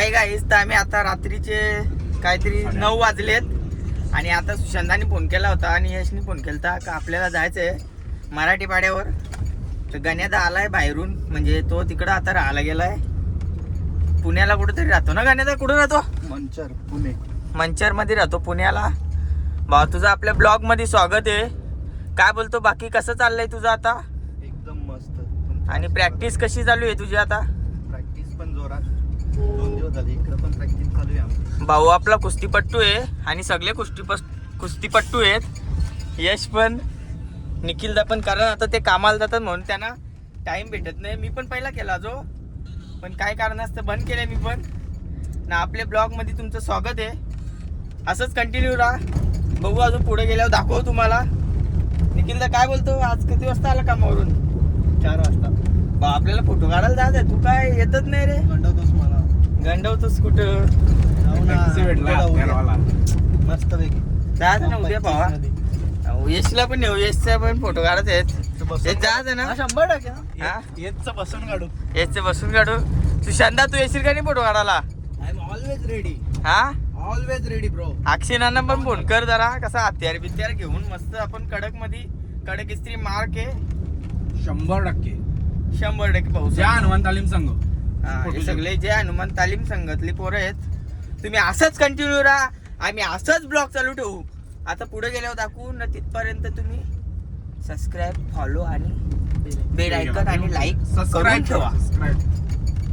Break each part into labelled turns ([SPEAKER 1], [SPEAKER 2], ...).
[SPEAKER 1] Hi guys तर आम्ही आता रात्रीचे काहीतरी नऊ वाजलेत. आणि आता सुशांताने फोन केला होता आणि यशनी फोन केला का आपल्याला जायचंय मराठी पाड्यावर? तर गण्यादा आलाय बाहेरून. म्हणजे तो तिकडं आता राहायला गेलाय. पुण्याला कुठेतरी राहतो ना गण्यादा कुठं राहतो?
[SPEAKER 2] मंचर पुणे.
[SPEAKER 1] मंचरमध्ये राहतो पुण्याला. भाऊ तुझं आपल्या ब्लॉगमध्ये स्वागत आहे. काय बोलतो? बाकी कसं चाललंय तुझं आता?
[SPEAKER 2] एकदम मस्त.
[SPEAKER 1] आणि प्रॅक्टिस कशी चालू आहे तुझी आता?
[SPEAKER 2] प्रॅक्टिस पण जोरात. झाले. इकडे पण प्रॅक्टिस चालू आहे आमची.
[SPEAKER 1] भाऊ आपला कुस्तीपट्टू आहे आणि सगळे कुस्तीपस कुस्तीपट्टू आहेत. यश पण निखिलदा पण कारण आता ते कामाला जातात म्हणून त्यांना टाइम भेटत नाही. मी पण पहिला केला जो. पण काय कारण असतं बंद केलंय मी पण. ना आपल्या ब्लॉगमध्ये तुमचं स्वागत आहे. असंच कंटिन्यू राहा. बघू अजून पुढे गेल्यावर दाखवू तुम्हाला. निखिलदा काय बोलतो? आज किती वाजता आला कामावरून?
[SPEAKER 2] चार वाजता.
[SPEAKER 1] बा आपल्याला फोटो काढायला जायचं तू काय येतच नाही रे.
[SPEAKER 2] जाऊ
[SPEAKER 3] घरवाला.
[SPEAKER 2] मस्त पैकी
[SPEAKER 1] जायचं ना. उद्या भावा? अहो, यशला पण नेऊ यशचा पण फोटो काढत आहेत. हे जायचं ना.
[SPEAKER 2] शंभर टक्के
[SPEAKER 1] हा?
[SPEAKER 2] येतच बसून काढू.
[SPEAKER 1] यशचे बसून काढू. सुशांता तू येशील का नाही फोटो काढायला?
[SPEAKER 2] आय एम ऑलवेज रेडी
[SPEAKER 1] हा?
[SPEAKER 2] ऑलवेज रेडी ब्रो
[SPEAKER 1] अक्षिनांना पण फोन कर जरा. कसा हत्यार बित्यार घेऊन मस्त आपण कडकमध्ये कडक इस्त्री मार्क आहे.
[SPEAKER 3] शंभर टक्के.
[SPEAKER 1] शंभर टक्के पाहू
[SPEAKER 3] ज्या हनुमान तालीम संघ.
[SPEAKER 1] हा, सगळे जे हनुमान तालीम संघातली पोरं आहेत तुम्ही असंच कंटिन्यू राहा. आम्ही असंच ब्लॉग चालू ठेवू. आता पुढे गेल्यावर दाखवू न तिथपर्यंत तुम्ही सबस्क्राईब फॉलो आणि बेल आयकन आणि लाईक करून ठेवा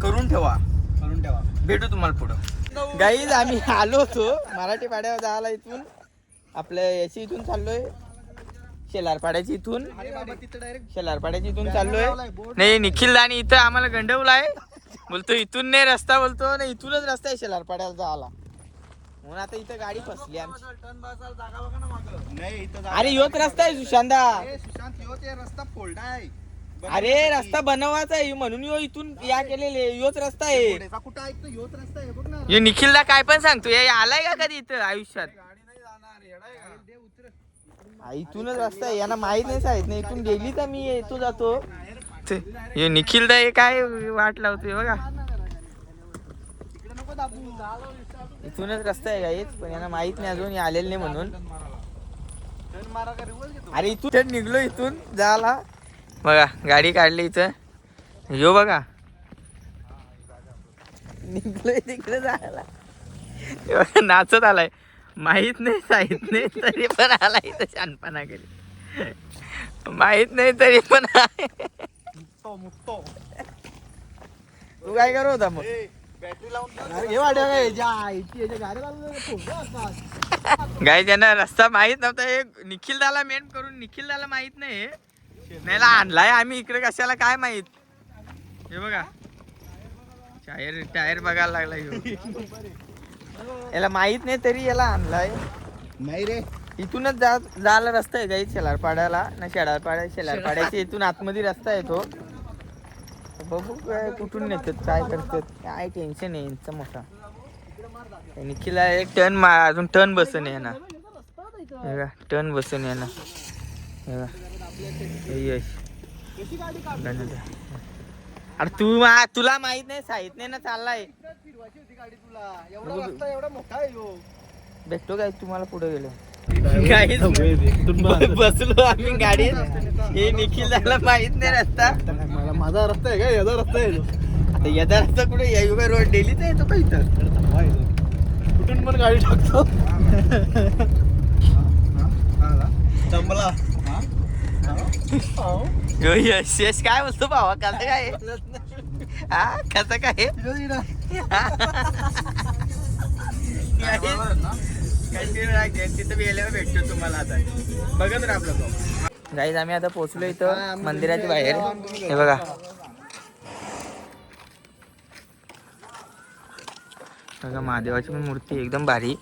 [SPEAKER 1] करून ठेवा.
[SPEAKER 2] करून ठेवा.
[SPEAKER 1] भेटू तुम्हाला पुढं. गाईज आम्ही आलो होतो. मराठी पाड्यावर जायला इथून. आपल्या याची इथून चाललोय. शेलारपाड्याची इथून. शेलारपाड्याची इथून चाललोय. नाही निखिल आणि इथं आम्हाला गंडवलाय. बोलतो इथून नाही रस्ता बोलतो नाही इथूनच रस्ता आहे शेलारपाड्याला जायला म्हणून आता इथं गाडी फसली आमची.
[SPEAKER 2] नाही इथं जागा
[SPEAKER 1] अरे योच रस्ता आहे सुशांत
[SPEAKER 2] ए, सुशांत यो ते रस्ता फोल्ड आहे
[SPEAKER 1] अरे रस्ता बनवायचा आहे. म्हणून यो इथून या केलेले. योच रस्ता आहे.
[SPEAKER 2] कुठं ऐकतो योच रस्ता आहे बघ ना
[SPEAKER 1] यो निखिलला काय पण सांगतो. हे आलाय का कधी इथं आयुष्यात?
[SPEAKER 2] गाडी नाही जाणार येडा आहे का? दे उतर.
[SPEAKER 1] हा, इथूनच रस्ता आहे. यांना माहीत नाही सांगित इथून गेली तर मी येतो जातो. ते- हे निखिलदा हे काय वाट लावतोय बघा. इथूनच रस्ता आहे काहीच पण यांना माहीत नाही अजून आलेलं नाही म्हणून. अरे इथून निघलो इथून जायला. बघा गाडी काढली इथं. यो बघा. निघलोय तिकडे जायला. बघा, नाचत आलाय. माहीत नाही साहित नाही तरी पण आला इथं शानपणा केली माहीत नाही तरी पण आहे.
[SPEAKER 2] मुक्तो मुक्तो
[SPEAKER 1] तू काय करत होता मग?
[SPEAKER 2] बॅटरी लावून
[SPEAKER 1] हे गाय त्यांना रस्ता माहीत नव्हता. हे निखिल दाला मेन करून निखिल दाला माहीत नाही. नाही आणलाय आम्ही. इकडे कशाला काय माहीत? हे बघा. टायर टायर बघायला लागला. याला माहीत नाही तरी याला आणलाय.
[SPEAKER 2] नाही रे.
[SPEAKER 1] इथूनच जा जायला रस्ता आहे काही शेलारपाड्याला. ना शेलारपाड्या शेलारपाड्याच्या इथून आतमध्ये रस्ता आहे तो. बघू काय कुठून नेतात काय करतात. काय टेन्शन आहे यांचं मोठा. निखिला एक टर्न मा अजून टर्न बसून आहे ना टर्न बसून आहे ना यश. अरे तू मा- तुला माहीत नाही साहित नाही ना चाललाय
[SPEAKER 2] फिरवायची होती गाडी तुला. एवढा रस्ता एवढा मोठा आहे ह्यो.
[SPEAKER 1] भेटतो काय तुम्हाला पुढे गेलो Guys, बसलो आम्ही गाडीत. हे निखिल झाला माहीत नाही रस्ता.
[SPEAKER 2] मला माझा रस्ता आहे का? याचा रस्ता आहे तो.
[SPEAKER 1] आता यदा रस्ता कुठे? येऊगा रोड डेलीच येतो का इथं.
[SPEAKER 2] कुठून पण गाडी टाकतो. जमला.
[SPEAKER 1] यो यश यश काय बोलतो भावा? कसं काय? हा कसं काय? तिथं गेल्यावर भेटतो तुम्हाला आता बघत राहा आपलं तो गाईज आम्ही आता पोहोचलो इथं मंदिराच्या बाहेर हे बघा. बघा महादेवाची पण मूर्ती एकदम भारी.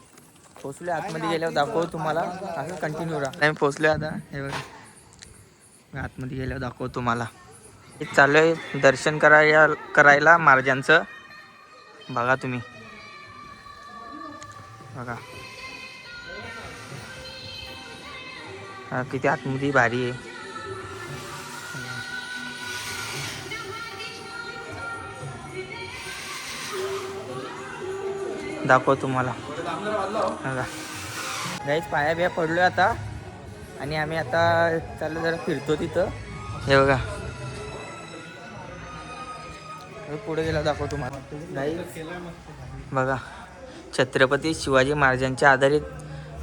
[SPEAKER 1] पोचलो आतमध्ये गेल्यावर दाखवू तुम्हाला. असं कंटिन्यू राहा. आम्ही पोचलो आता. हे बघा. आतमध्ये गेल्यावर दाखवू तुम्हाला. चालू आहे दर्शन करायला करायला महाराजांचं बघा तुम्ही. बघा. किती आतमध्ये भारी आहे. दाखव तुम्हाला. गाईच पाया बिया पडलो आता. आणि आम्ही आता चालू जरा फिरतो तिथं. हे बघा. पुढे गेला दाखव तुम्हाला. गाईज बघा. छत्रपती शिवाजी महाराजांच्या आधारित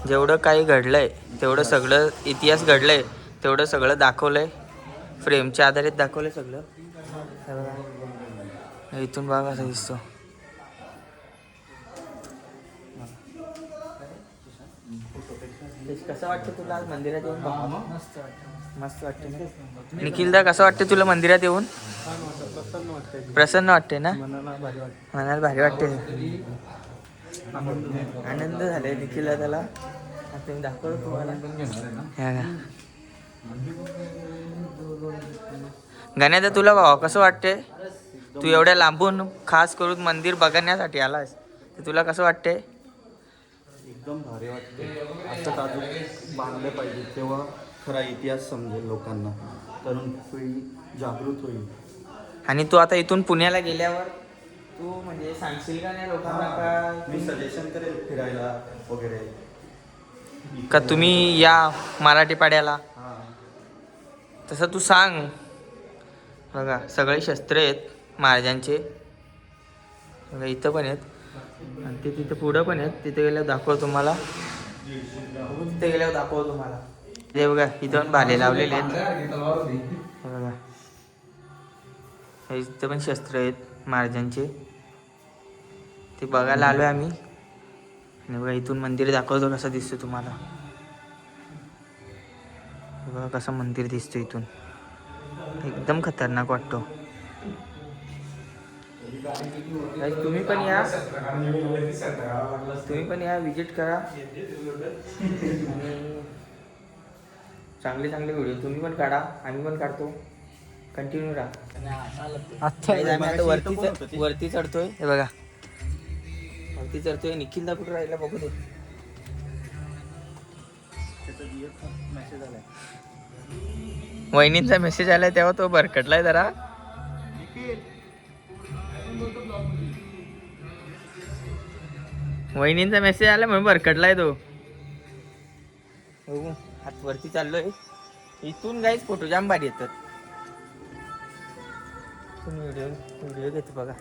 [SPEAKER 1] जेवढं काही घडलंय तेवढं सगळं इतिहास घडलंय तेवढं सगळं दाखवलंय. फ्रेमच्या आधारित दाखवलंय सगळं. हे बघा इथून बघा कसा दिसतो. कसं वाटतं तुला आज मंदिरात येऊन मस्त वाटतं. मस्त वाटतं निखिलदा कसं वाटतं तुला मंदिरात येऊन? प्रसन्न वाटते ना? मनाला भारी वाटते. आनंद झालाय निखिलला त्याला. आता मी दाखवतो तुम्हाला. गण्यादा तुला भावा कसं वाटते तू एवढ्या लांबून खास करून मंदिर बघण्यासाठी आलास तर तुला कसं वाटते
[SPEAKER 2] एकदम भारी वाटते असं अजून बांधलं पाहिजे तेव्हा खरा इतिहास समजेल लोकांना. तरुण पिढी जागृत होईल.
[SPEAKER 1] आणि तू आता इथून पुण्याला गेल्यावर तू म्हणजे सांगशील का नाही लोकांना का
[SPEAKER 2] मी सजेशन करेल फिरायला वगैरे.
[SPEAKER 1] का तुम्ही या मराठी पाड्याला?
[SPEAKER 2] हां.
[SPEAKER 1] तसं तू सांग. बघा सगळे शस्त्र आहेत महाराजांचे. बघा इथं पण आहेत. आणि ते तिथं पुढं पण आहेत. तिथे गेल्यावर दाखव तुम्हाला. तिथे गेल्यावर दाखव तुम्हाला. ते बघा इथं पण भाले लावलेले आहेत. बघा. हे इथं पण शस्त्र आहेत. महाराजांचे. ते बघायला आलोय आम्ही. आणि बघा इथून मंदिर दाखवतो कसं दिसतो तुम्हाला. बघा कसं मंदिर दिसतं इथून. एकदम खतरनाक वाटतो. तुम्ही पण या. तुम्ही पण या विजिट करा. आणि चांगले चांगले व्हिडिओ तुम्ही पण काढा आम्ही पण काढतो. कंटिन्यू राहा. आता वरती वरती चढतोय. हे बघा. वरती चढतोय. निखिलदा कुठं राहिला बघू दे. वहिनींचा मेसेज आलाय तेव्हा तो भरकटलाय जरा. वहिनींचा मेसेज आला म्हणून भरकटलाय तो. बघू. हात वरती चाललोय. इथून गाईच फोटो जाम भारी येतात. इथून व्हिडिओ व्हिडिओ घेतो बघा.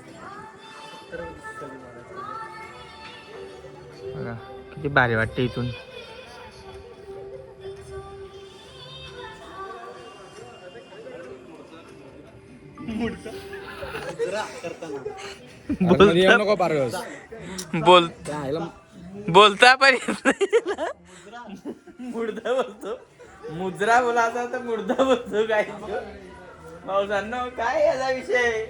[SPEAKER 1] बघा किती भारी वाटते इथून. बोलता.
[SPEAKER 3] नको पारस.
[SPEAKER 1] बोल बोलता पण. मुर्दा बोलतो. मुद्रा बोलायचा तर मुर्दा बोलतो काय पावसांना काय याचा विषय?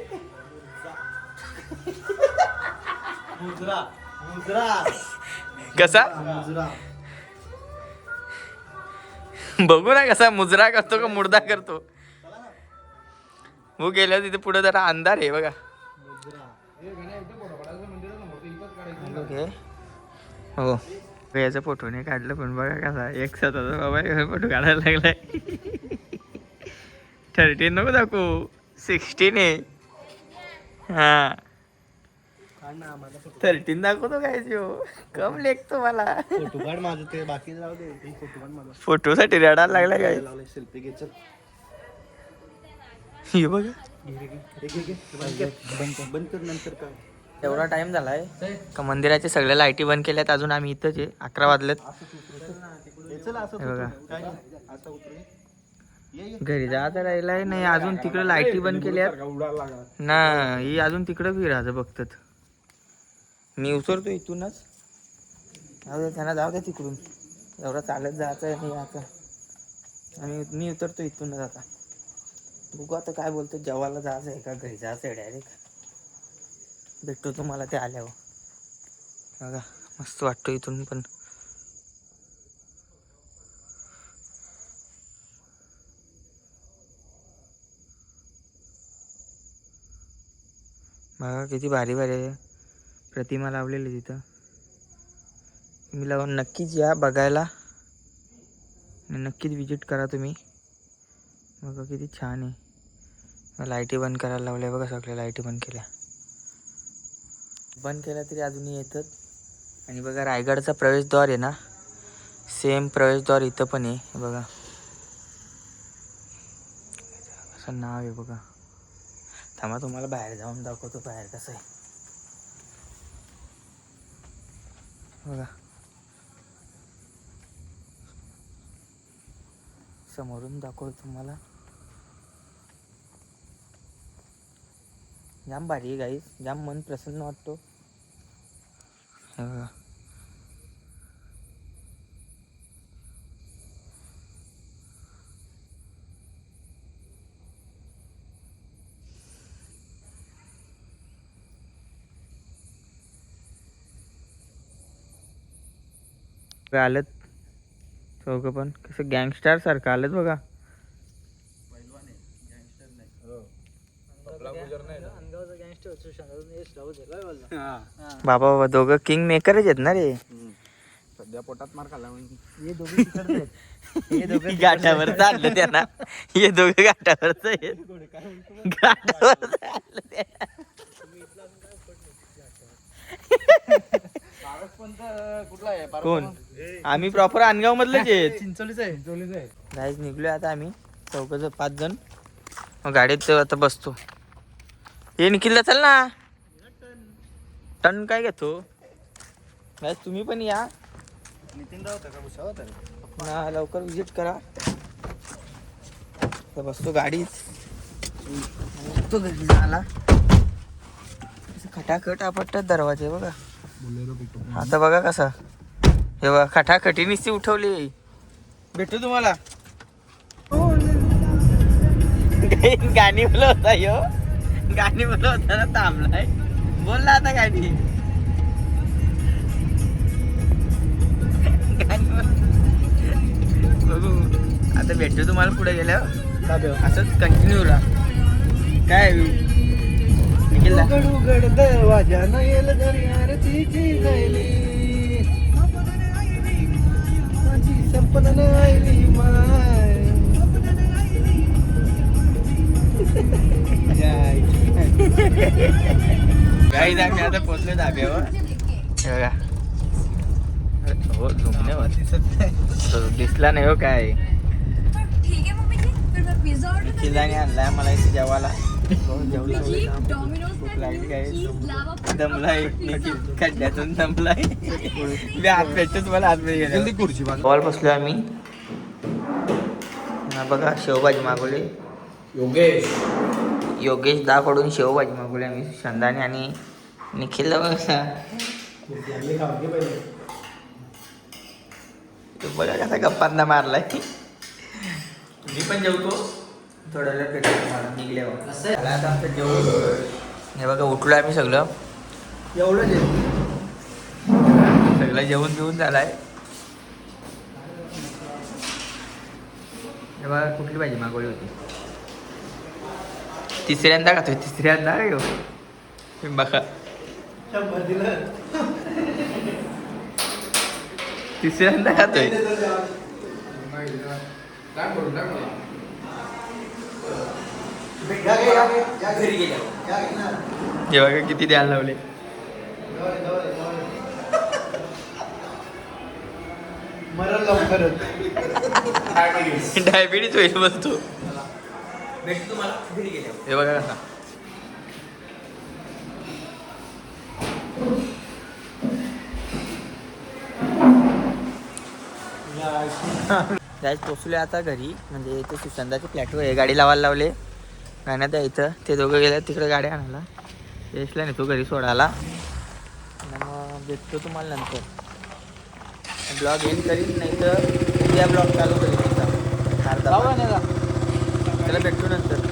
[SPEAKER 2] मुजरा मुजरा.
[SPEAKER 1] कसा?
[SPEAKER 2] मुजरा.
[SPEAKER 1] बघू ना कसा मुजरा करतो का मुर्दा करतो. हो गेलं तिथे पुढे जरा अंधार आहे बघा. ओके हो. याचा फोटो नाही काढलं पण बघा कसा. एक स्वतःचा बाबा फोटो काढायला लागलाय. थर्टीन नको दाखवू. सिक्स्टीन आहे. हा. थर्टीन दाखवतो काय जो कम लेखतो मला
[SPEAKER 2] फोटो काढ माझं ते बाकी जाऊ दे फोटो काढ माझा
[SPEAKER 1] फोटोसाठी रडायला लागला काय?
[SPEAKER 2] सेल्फी घे
[SPEAKER 1] हे बघा.
[SPEAKER 2] बंद कर नंतर काय
[SPEAKER 1] एवढा टाइम झालाय. का मंदिराच्या सगळ्या लाईटी बंद केल्यात अजून आम्ही इथंच आहे. अकरा वाजलेत.
[SPEAKER 2] हे असं
[SPEAKER 1] हे बघा. घरी जायचं राहिलाय नाही अजून तिकडे लाईटी बंद केल्यात. ना ही अजून तिकडे फिरायचं बघतात. मी उतरतो इथूनच. जाऊ दे त्यांना जाऊ दे तिकडून. एवढं चालत जायचं आहे नाही आता. आणि मी उतरतो इथूनच आता. बघू आता काय बोलतो जेवायला जायचं आहे का घरी जायचं आहे डायरेक्ट भेटतो तुम्हाला ते आल्यावर. बघा मस्त वाटतो इथून पण. बघा किती भारी भारी आहे. प्रतिमा लावलेली तिथं. तुम्ही लावून नक्कीच या बघायला. आणि नक्कीच विजिट करा तुम्ही. बघा किती छान आहे. लाईटी बंद करायला लावल्या बघा सगळ्या लाईटी बंद केल्या. बंद केल्या तरी अजूनही येतात. आणि बघा रायगडचा प्रवेशद्वार आहे ना? सेम प्रवेशद्वार इथं पण आहे. बघा. असं नाव आहे बघा. थांबा तुम्हाला बाहेर जाऊन दाखवतो बाहेर कसं आहे. बघा. समोरून दाखवतो तुम्हाला. जाम भारी आहे गाईस जाम मन प्रसन्न वाटतो. बघा. आलेत. चौघं पण. कसं गँगस्टर सारखं आलेत बघा. बाबा बाबा दोघं किंग मेकरच आहेत ना रे.
[SPEAKER 3] सध्या पोटात मार खाल्ला
[SPEAKER 1] हे दोघं गाठावर चाललं त्यांना. हे दोघं गाठावर गाठावर चाललं
[SPEAKER 3] कुठला आहे
[SPEAKER 1] कोण? आम्ही प्रॉपर मधलेच आहेत
[SPEAKER 3] चिंचोलीच आहे चिंचोलीच आहे.
[SPEAKER 1] गाईज निघलोय आता आम्ही. चौघ पाच जण. मग गाडीत आता बसतो. हे निखिलला चल ना. टन काय घेतो? गाईज तुम्ही पण या.
[SPEAKER 2] नितीन राव?
[SPEAKER 1] ना लवकर विजिट करा. तर बसतो गाडीत. तो घरी झाला खटाखट आपटतात दरवाजे बघा. आता बघा कसा. हे बघा खटाखटी निस्ती उठवली. भेटू तुम्हाला. गाणी बोल होता यो. गाणी बोल होता ना थांबलाय. बोल ना आता गाणी. गाणी बोल. बघू. आता भेटतो तुम्हाला पुढे गेल्यावर. असंच कंटिन्यू राहा. काय.
[SPEAKER 3] उघड उघड दरवाजा नयेल घरी आरतीची गायली माझी संपन्न नायली माय.
[SPEAKER 1] गाईज आम्ही आता पोचलो धाब्यावर. हे बघा. हो तो दिसला नाही हो काय.
[SPEAKER 4] ठीक है मम्मी जी फिर मैं पिज्जा ऑर्डर कर
[SPEAKER 1] किल्लाने आणलाय मला इथे जेवायला. हो, दमलाय खड्ड्यातून दमलाय मी तुम्हाला हात
[SPEAKER 3] खुर्ची बांध
[SPEAKER 1] बसलो आम्ही बघा शेवभाजी मागवले
[SPEAKER 3] योगेश
[SPEAKER 1] योगेश दाकडून शेवभाजी मागवली आम्ही शंदाने आणि निखिलला बघा बघा कसा गप्पांना मारलाय मी पण जेवतो. थोड्या वेळ झालं आता आमचं जेवण हे बघा उठलो आम्ही सगळं.
[SPEAKER 3] एवढं
[SPEAKER 1] सगळं जेवण बिवून झालाय. हे बघा कुठली भाजी मागवली होती? तिसऱ्यांदा खातोय तिसऱ्यांदा? रे हो. तुम्ही बघा. तिसऱ्यांदा खातोय. घरी गेल्यावर हे बघा किती द्यायला लावले.
[SPEAKER 3] मरण लवकरच.
[SPEAKER 1] डायबिटीज होईल बसतो भेटतो तुम्हाला घरी गेल्यावर हे बघा कसा. जायच पोचले आता घरी. म्हणजे इथे सुसंदाचे प्लॅटवर आहे. गाडी लावायला लावले. गाण्यात इथं. ते दोघं गेले तिकडे गाडी आणायला. यशला नेतो घरी सोडायला. मग भेटतो तुम्हाला नंतर. ब्लॉग एंड करीन नाही तर उद्या ब्लॉग चालू करीन चला भेटतो नंतर.